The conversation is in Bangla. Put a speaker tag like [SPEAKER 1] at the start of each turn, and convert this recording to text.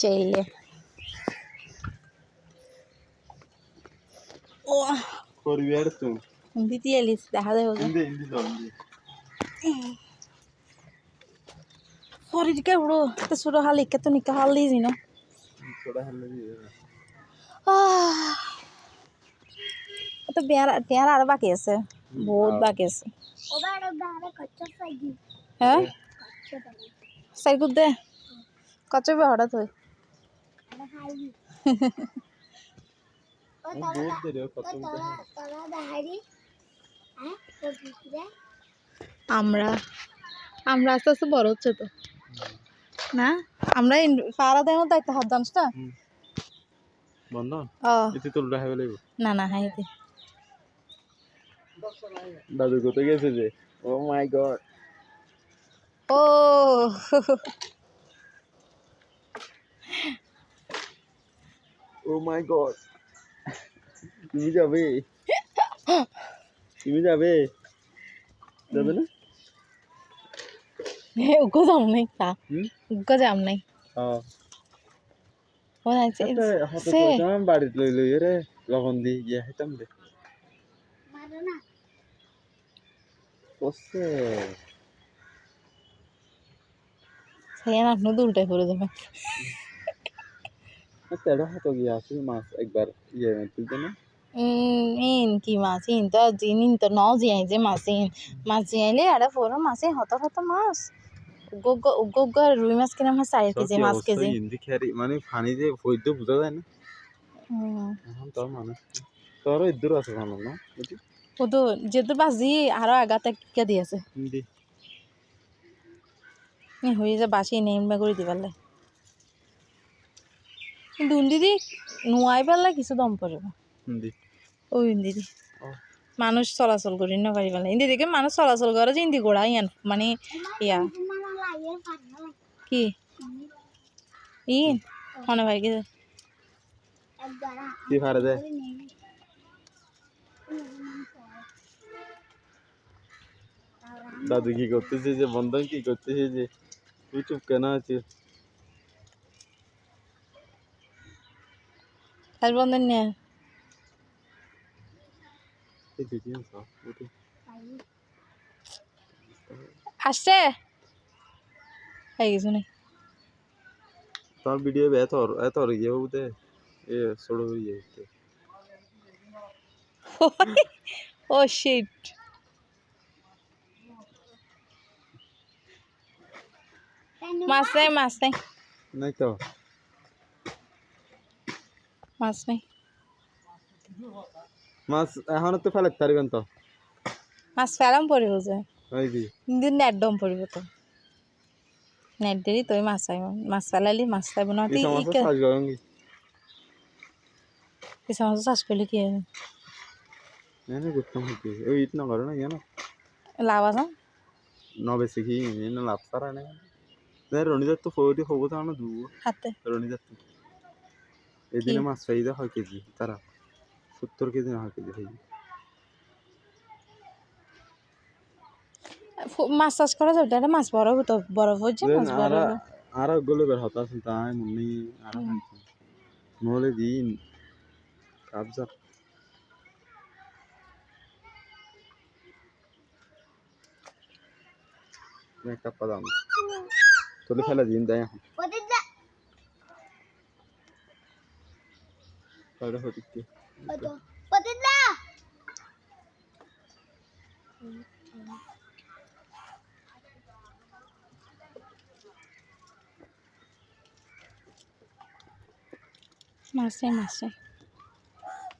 [SPEAKER 1] জেলে ও।
[SPEAKER 2] করবি আর তুমি
[SPEAKER 1] হিন্দি দিয়ে এলিস দেখা যায় ওকে।
[SPEAKER 2] হিন্দি হিন্দি দাও হিন্দি।
[SPEAKER 1] শরীরকে উড়ো তো ছোটো হাল ইকে তো নিকা হাল দিয়েছি না।
[SPEAKER 2] ছোটা
[SPEAKER 1] তো বিয়ার বিয়ার আর বাকি আছে। বহুত বাকি আছে। হ্যাঁ? সাইকুদ দে। কচবে হঠাৎ হই
[SPEAKER 2] বহুত
[SPEAKER 1] আমরা আমরা আস্তে আস্তে বড় হচ্ছে তো। না? আমরা ফারা দেওয়ার দায়িত্ব হাত জানিস না?
[SPEAKER 2] বন্ধ? গেলে
[SPEAKER 1] না না হাই
[SPEAKER 2] দাদু কোথায় গেছে যে? ও মাই গড।
[SPEAKER 1] ও
[SPEAKER 2] ও মাই গড তুমি যাবে তুমি যাবে যাবে না
[SPEAKER 1] উগ্র যাম নাই তা উগ্র যাম নাই
[SPEAKER 2] বাড়িতে লই লই রে লবণ দি ইয়া হেতাম রে কসে
[SPEAKER 1] সেই আপনি তো উল্টাই পড়ে যাবে
[SPEAKER 2] তেরো হাতে গিয়ে আসি মাছ একবার ইয়ে তুলতে না?
[SPEAKER 1] ইন কি মাছ? ইন তো জিন ইন তো ন জিয়াই যে মাছ ইন। মাছ জিয়াইলে আরে ফোরো মাছ হত হত মাছ। উগ্গ উগ্গ রুই মাছ কিনা মাছ চার কেজি মাছ কেজি।
[SPEAKER 2] হিন্দি খেয়ারি মানে ফানি যে বৈদ্য বোঝা যায় না। এখন তোর মানুষ তোর ইদ্দুর আছে ভালো না? বুঝি
[SPEAKER 1] কত যেহেতু বাজি আরও আগাতে দিয়েছে?
[SPEAKER 2] হিন্দি
[SPEAKER 1] নি হয়ে যা বাসি নেমে করে দিবালে কিন্তু দিদি নোয়াই পেলে কিছু দম পড়ব ওই দিদি মানুষ চলাচল করি না পারি পেলে। ইন্দি দিকে মানুষ চলাচল করে যে ইন্দি গোড়া ইয়ান মানে ইয়া। কি? ইন? মনে ভাই কি
[SPEAKER 2] কি ফারে দে দাদু কি করতেছে যে বন্ধন কি করতেছে যে তুই চুপ কেন আছিস
[SPEAKER 1] কাজ বন্ধ নিয়ে
[SPEAKER 2] এই দেখি সব উঠে
[SPEAKER 1] আসছে এই কিছু নেই
[SPEAKER 2] তোর ভিডিও বে তোর এ তোর ইয়ে উঠে এ ছোট ইয়ে উঠে
[SPEAKER 1] ও শিট মাছ নেই মাছ নেই
[SPEAKER 2] নাই তো
[SPEAKER 1] মাছ নেই
[SPEAKER 2] মাছ এখন তো ফেলে পারবেন তো?
[SPEAKER 1] মাছ ফেলাম পড়িব যে।
[SPEAKER 2] ওই দি
[SPEAKER 1] কিন্তু নেট দম পড়িব তো। নেট দিলি তুই মাছ চাইব মাছ ফেলালি মাছ চাইব না। তুই
[SPEAKER 2] গরঙ্গি
[SPEAKER 1] পিছা মাছ চাষ করলে কি হবে?
[SPEAKER 2] এনে করতাম হইতে ওই ইট না করো না কেন
[SPEAKER 1] লাভ আছে?
[SPEAKER 2] ন বেশি কি লাভ সারা না না রনিদার তো ফৌদি হব তো আমরা দু
[SPEAKER 1] হাতে
[SPEAKER 2] তো এদিনে মাছ চাহিদা হয় কেজি তারা সত্তর কেজি না হয় কেজি হয়ে
[SPEAKER 1] মাছ চাষ করা যাবে এটা মাছ বড় হতো বড় হচ্ছে মাছ বড়
[SPEAKER 2] আরগুলো বের হতা আছে তাই মনে আর নহলে দিন কাবজা পাদাম তোলে ফেলে দিন দেয় এখন। তাহলে হতে কি?
[SPEAKER 1] মাছ নেই মাছ নেই